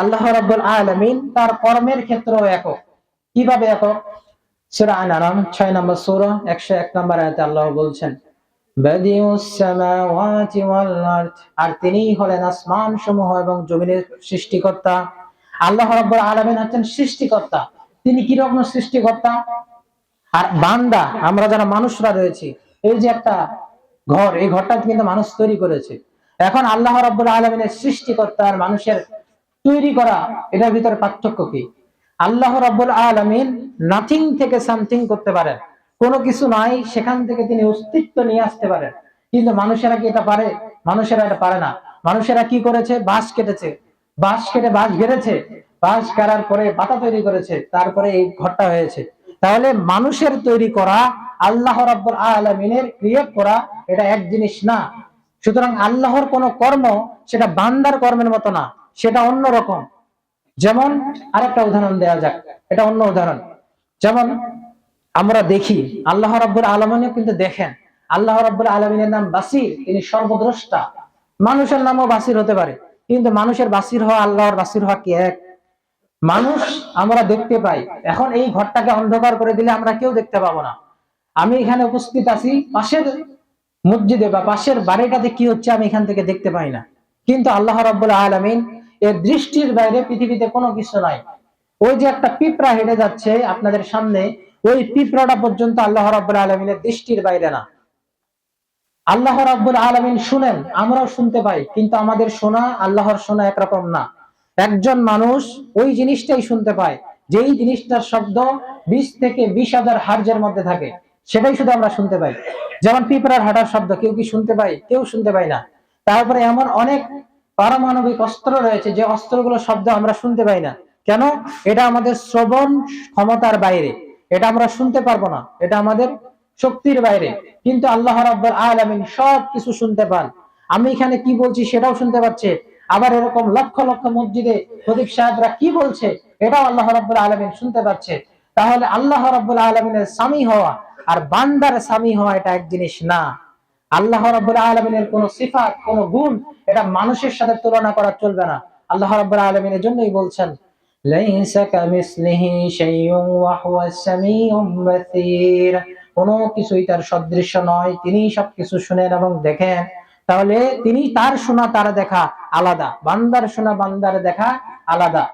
আল্লাহ রাব্বুল আলামিন তার কর্মের ক্ষেত্রেও একক। কীভাবে একক? সূরা আন-নাম 6 নম্বর সূরা 101 নম্বর আয়াতে আল্লাহ বলছেন বাদিউস সামাওয়াতি ওয়াল আরদ। আর তিনিই হলেন আসমান সমূহ এবং জমিনের সৃষ্টিকর্তা। তিনি কি রকম সৃষ্টিকর্তা? আর বান্দা, আমরা যারা মানুষরা রয়েছি, এই যে একটা ঘর, এই ঘরটা কিন্তু মানুষ তৈরি করেছে। এখন আল্লাহ রাব্বুল আলামিনের সৃষ্টিকর্তা আর মানুষের তৈরি করা, এটার ভিতরে পার্থক্য কি? আল্লাহ রাব্বুল আলামিন নাথিং থেকে সামথিং করতে পারেন। কোনো কিছু নাই, সেখান থেকে তিনি অস্তিত্ব নিয়ে আসতে পারেন। কিন্তু মানুষেরা কি এটা পারে? মানুষেরা এটা পারে না। মানুষেরা কি করেছে? বাঁশ কেটেছে। বাঁশ কেটে বাঁশ গেড়েছে বাঁশ কাটার পরে পাতা তৈরি করেছে। তারপরে এই ঘরটা হয়েছে। তাহলে মানুষের তৈরি করা, আল্লাহ রাব্বুল আলামিনের ক্রিয়েট করা, এটা এক জিনিস না। সুতরাং আল্লাহর কোন কর্ম সেটা বান্দার কর্মের মতো না। সেটা অন্য রকম। যেমন আরেকটা উদাহরণ দেওয়া যাক। এটা অন্য উদাহরণ। যেমন আমরা দেখি, আল্লাহ রাব্বুল আলমিনও কিন্তু দেখেন। আল্লাহ রাব্বুল আলমিনের নাম বাসির, তিনি সর্বদ্রষ্টা। মানুষের নামও বাসির হতে পারে, কিন্তু মানুষের বাসির হওয়া আল্লাহর বাসির হওয়া কি এক? মানুষ আমরা দেখতে পাই। এখন এই ঘরটাকে অন্ধকার করে দিলে আমরা কেউ দেখতে পাবো না। আমি এখানে উপস্থিত আছি, পাশের মসজিদে বা পাশের বাড়িটাতে কি হচ্ছে আমি এখান থেকে দেখতে পাই না। কিন্তু আল্লাহ রাব্বুল আলামিন এর দৃষ্টির বাইরে পৃথিবীতে কোনো কিছু নাই। ওই যে একটা পিঁপড়া হেঁটে যাচ্ছে আপনাদের সামনে, ওই পিঁপড়াটা পর্যন্ত আল্লাহ রাব্বুল আলামিনের দৃষ্টির বাইরে না। আল্লাহ রাব্বুল আলামিন শুনেন, আমরাও শুনতে পাই, কিন্তু আমাদের শোনা আল্লাহর শোনা একরকম না। একজন মানুষ ওই জিনিসটাই শুনতে পায় যেই জিনিসটার শব্দ বিশ থেকে বিশ হাজার হার্জের মধ্যে থাকে, সেটাই শুধু আমরা শুনতে পাই। যেমন পিঁপড়ার হাঁটার শব্দ কেউ কি শুনতে পাই কেউ শুনতে পাই না। তারপরে এমন অনেক পারমাণবিক অস্ত্র রয়েছে, যে অস্ত্রগুলো শব্দ আমরা শুনতে পাই না। কেন? এটা আমাদের শ্রবণ ক্ষমতার বাইরে। এটা আমরা শুনতে পারব না। এটা আমাদের শক্তির বাইরে। কিন্তু আল্লাহ রাব্বুল আলামিন সব কিছু শুনতে পান। আমি এখানে কি বলছি সেটাও শুনতে পাচ্ছে। আবার এরকম লক্ষ লক্ষ মসজিদে প্রদীপ সাহেবরা কি বলছে এটাও আল্লাহ রাব্বুল আলামিন শুনতে পাচ্ছে। তাহলে আল্লাহ রাব্বুল আলামিনের স্বামী হওয়া আর বান্দার স্বামী হওয়া এটা এক জিনিস না। আল্লাহ রাব্বুল আলামিনের কোন সিফাত, কোন গুণ এটা মানুষের সাথে তুলনা করা চলবে না। আল্লাহ রাব্বুল আলামিনের জন্যই বলছেন, লাইসা কিছুই তার সদৃশ্য নয়, তিনি সবকিছু শুনেন এবং দেখেন। তাহলে তিনি তার শোনা তার দেখা আলাদা, বান্দার শোনা বান্দার দেখা আলাদা।